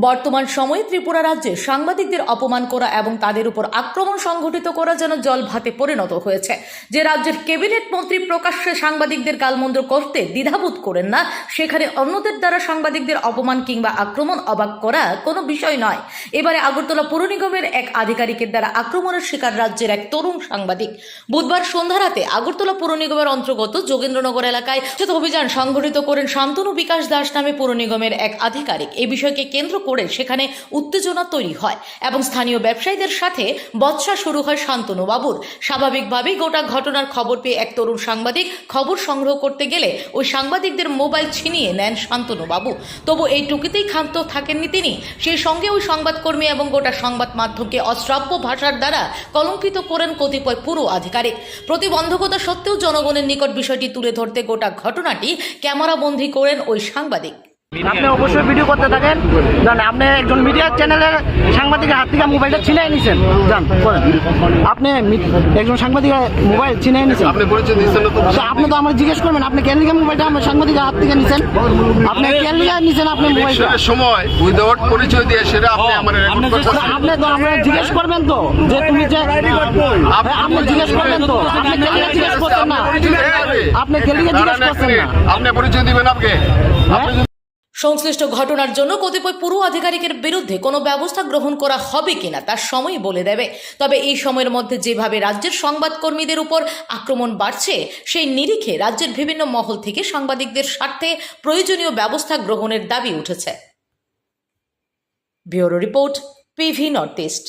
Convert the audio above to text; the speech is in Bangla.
বর্তমান সময়ে ত্রিপুরা রাজ্যে সাংবাদিকদের অপমান করা এবং তাদের উপর আক্রমণ সংঘটিত করা যেন জল ভাতে পরিণত হয়েছে। যে রাজ্যের ক্যাবিনেট মন্ত্রী প্রকাশ্যে সাংবাদিকদের গালমন্দ করতে দ্বিধাবোধ করেন না, সেখানে অন্যদের দ্বারা সাংবাদিকদের অপমান কিংবা আক্রমণ অবাক করা কোনো বিষয় নয়। এবারে আগরতলা পৌর নিগমের এক আধিকারিকের দ্বারা আক্রমণের শিকার রাজ্যের এক তরুণ সাংবাদিক। বুধবার সন্ধ্যা রাতে আগরতলা পৌর নিগমের অন্তর্গত যোগেন্দ্রনগর এলাকায় অভিযান সংঘটিত করেন শান্তনু বিকাশ দাস নামে পৌর নিগমের এক আধিকারিক। এই বিষয়কে কেন্দ্র করে সেখানে উত্তেজনা তৈরি হয় এবং স্থানীয় ব্যবসায়ীদের সাথে বৎসা শুরু হয় শান্তনু বাবুর। স্বাভাবিকভাবেই গোটা ঘটনার খবর পেয়ে এক তরুণ সাংবাদিক খবর সংগ্রহ করতে গেলে ওই সাংবাদিকদের মোবাইল ছিনিয়ে নেন শান্তনু বাবু। তবু এই টুকিতেই ক্ষান্ত থাকেননি তিনি। সেই সঙ্গে ওই সংবাদকর্মী এবং গোটা সংবাদ মাধ্যমকে অশ্রাব্য ভাষার দ্বারা কলঙ্কিত করেন কতিপয় পুরো আধিকারিক। প্রতিবন্ধকতা সত্ত্বেও জনগণের নিকট বিষয়টি তুলে ধরতে গোটা ঘটনাটি ক্যামেরাবন্দি করেন ওই সাংবাদিক। আপনি অবশ্যই ভিডিও করতে থাকেন। জান আপনি একজন মিডিয়া চ্যানেলের সাংবাদিকের হাত থেকে মোবাইলটা ছিনাই নিছেন। জান আপনি একজন সাংবাদিকের মোবাইল ছিনাই নিছেন। আপনি তো। তা আপনি তো আমার জিজ্ঞেস করবেন আপনি কেন লিখে মোবাইলটা আমার সাংবাদিকের হাত থেকে নিছেন? আপনি কেন লিখে নিছেন আপনি মোবাইলটা? সময় উইদাউট পরিচয় দিয়ে সেটা আপনি আমার আপনি তো আমরা জিজ্ঞেস করবেন তো যে তুমি যে হ্যাঁ, আপনি জিজ্ঞেস করবেন তো। আপনি কেন লিখে জিজ্ঞেস করছেন না? আপনি কেন লিখে জিজ্ঞেস করছেন না? আপনি পরিচয় দিবেন আপনি আপনি যদি সংশ্লিষ্ট ঘটনার জন্য কতিপয় পুরো আধিকারিকের বিরুদ্ধে কোনো ব্যবস্থা গ্রহণ করা হবে কিনা তার সময় বলে দেবে। তবে এই সময়ের মধ্যে যেভাবে রাজ্যের সংবাদকর্মীদের উপর আক্রমণ বাড়ছে, সেই নিরিখে রাজ্যের বিভিন্ন মহল থেকে সাংবাদিকদের স্বার্থে প্রয়োজনীয় ব্যবস্থা গ্রহণের দাবি উঠেছে। Bureau report PV north east.